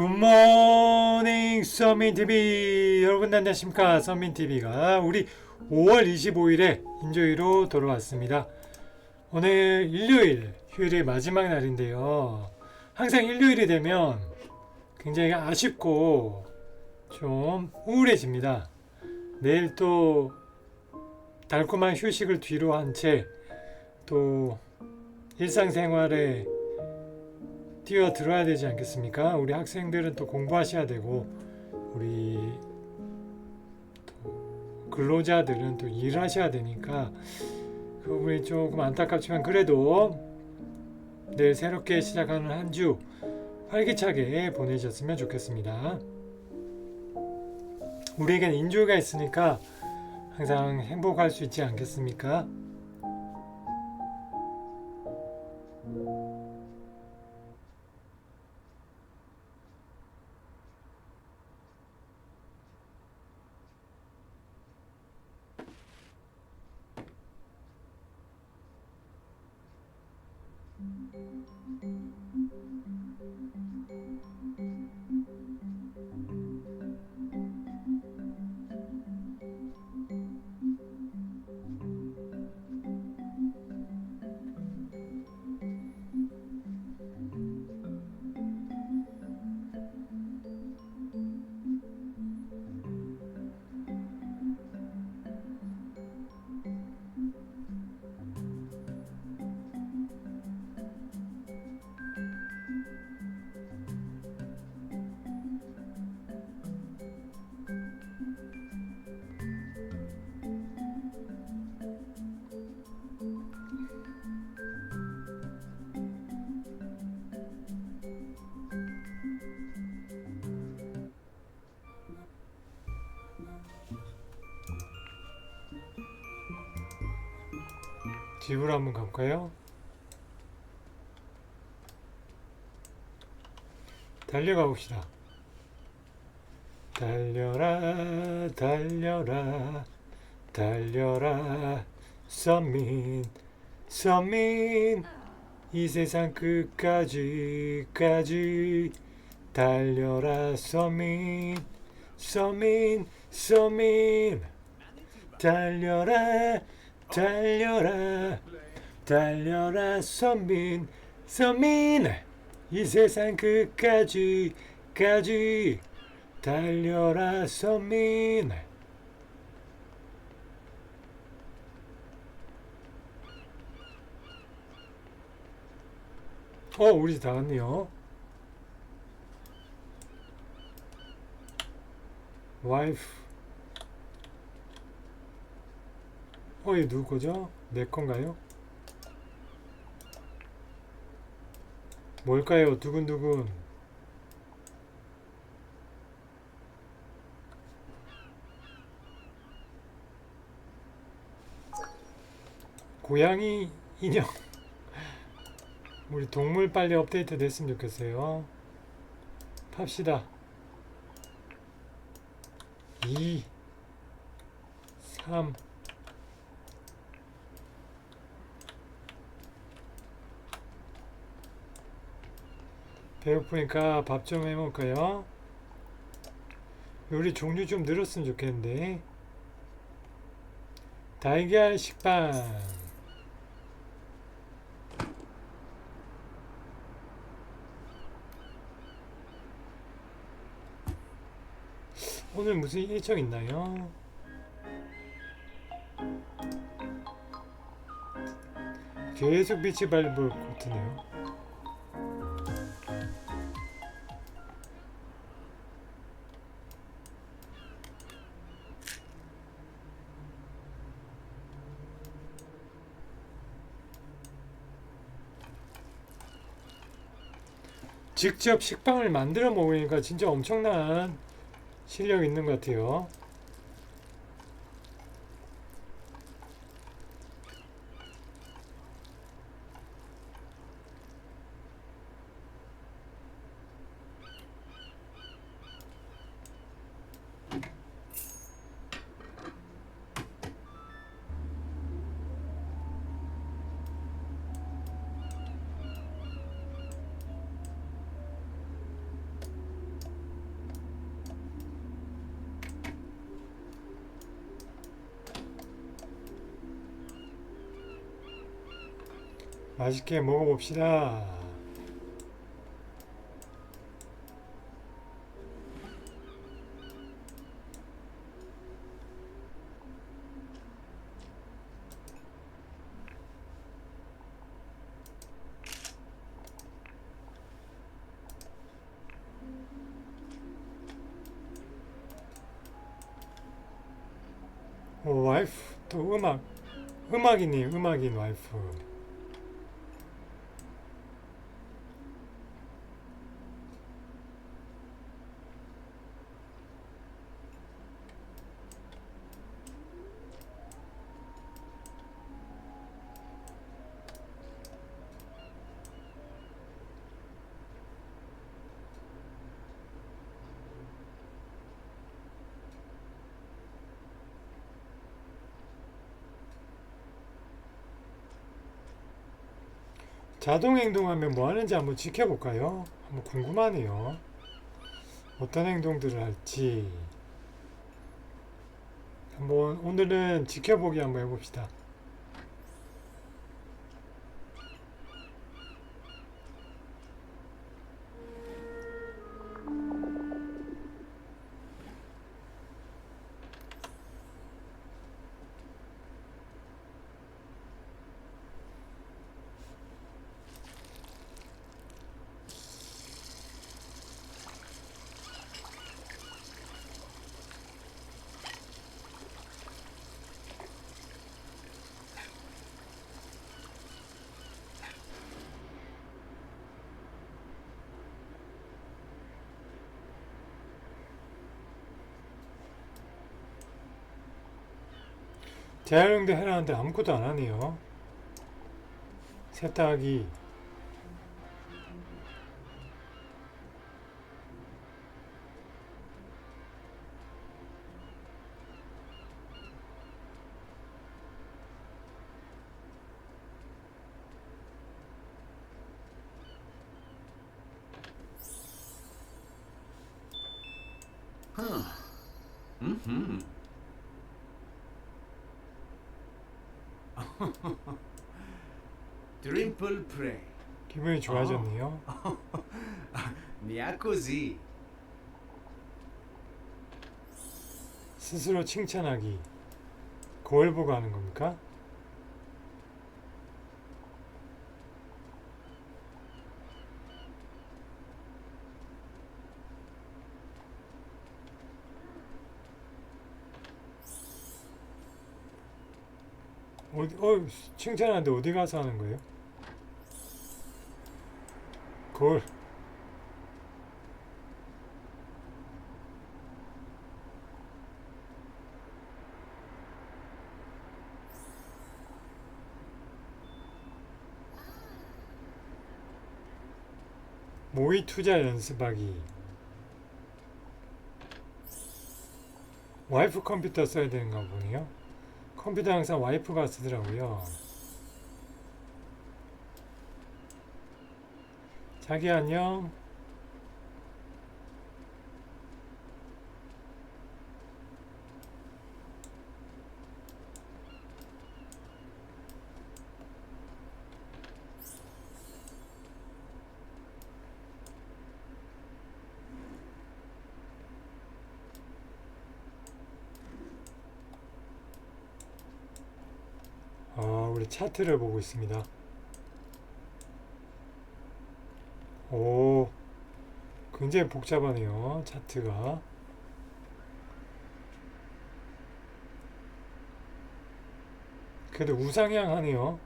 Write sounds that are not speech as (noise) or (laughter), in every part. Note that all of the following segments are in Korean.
굿모닝 서민TV 여러분 안녕하십니까? 서민TV가 우리 5월 25일에 인조이로 돌아왔습니다. 오늘 일요일 휴일의 마지막 날인데요. 항상 일요일이 되면 굉장히 아쉽고 좀 우울해집니다. 내일 또 달콤한 휴식을 뒤로 한 채 또 일상생활에 뛰어 들어야 되지 않겠습니까? 우리 학생들은 또 공부하셔야 되고 우리 또 근로자들은 또 일하셔야 되니까 그 부분이 조금 안타깝지만 그래도 내일 새롭게 시작하는 한 주 활기차게 보내셨으면 좋겠습니다. 우리에겐 인조가 있으니까 항상 행복할 수 있지 않겠습니까? 집으로 한번 가볼까요? 달려가 봅시다. 달려라, 달려라, 달려라, 선민, 선민, 이 세상 끝까지, 까지, 달려라, 선민, 선민, 선민, 달려라, 달려라 달려라 선민 선민. 이 세상 끝까지 까지. 달려라 선민. 어 우리 다 왔네요. 와이프 어, 이거 누구 거죠? 내 건가요? 뭘까요? 두근두근. 고양이 인형. (laughs) 우리 동물 빨리 업데이트 됐으면 좋겠어요. 팝시다. 2 3 배고프니까 밥 좀 해먹을까요? 요리 종류 좀 늘었으면 좋겠는데 달걀 식빵 오늘 무슨 일정 있나요? 계속 빛이 발볼 것 같은데요 직접 식빵을 만들어 먹으니까 진짜 엄청난 실력 있는 것 같아요. 맛있게 먹어봅시다. 오, 와이프 또 음악 음악이니 음악인 와이프 자동 행동하면 뭐 하는지 한번 지켜볼까요? 한번 궁금하네요. 어떤 행동들을 할지 한번 오늘은 지켜보기 한번 해봅시다. 재활용도 해라는데 아무것도 안 하네요. 세탁 기. (laughs) Triple Prey. 기분이 좋아졌네요. Ha così. 스스로 칭찬하기. 거울 보고 하는 겁니까? 어디, 어, 칭찬하는데 어디 가서 하는 거예요? 거울. 모의 투자 연습하기. 와이프 컴퓨터 써야 되는가 보네요. 컴퓨터 항상 와이프가 쓰더라고요. 자기 안녕. 아, 우리 차트를 보고 있습니다. 오, 굉장히 복잡하네요, 차트가. 그래도 우상향 하네요.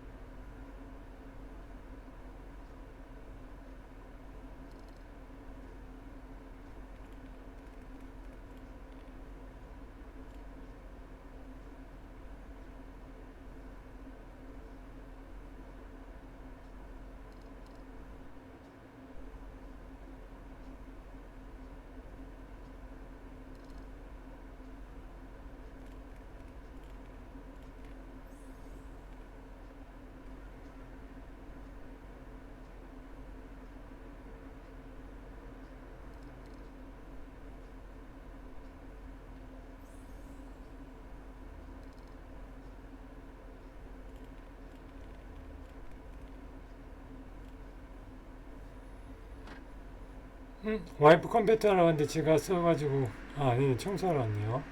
음, 와이프 컴퓨터 하러 왔는데 제가 써가지고 아 아니 청소하러 왔네요.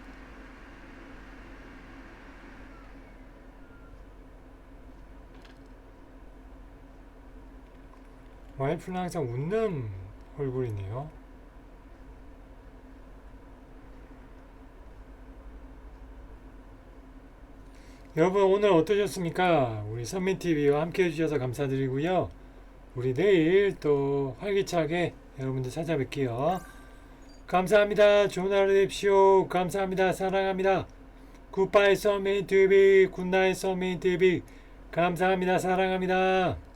와이프는 항상 웃는 얼굴이네요. 여러분 오늘 어떠셨습니까? 우리 선민TV와 함께 해주셔서 감사드리고요. 우리 내일 또 활기차게 여러분들 찾아뵐게요. 감사합니다. 좋은 하루 되십시오. 감사합니다. 사랑합니다. 굿바이 서민TV 굿나잇 서민TV 감사합니다. 사랑합니다.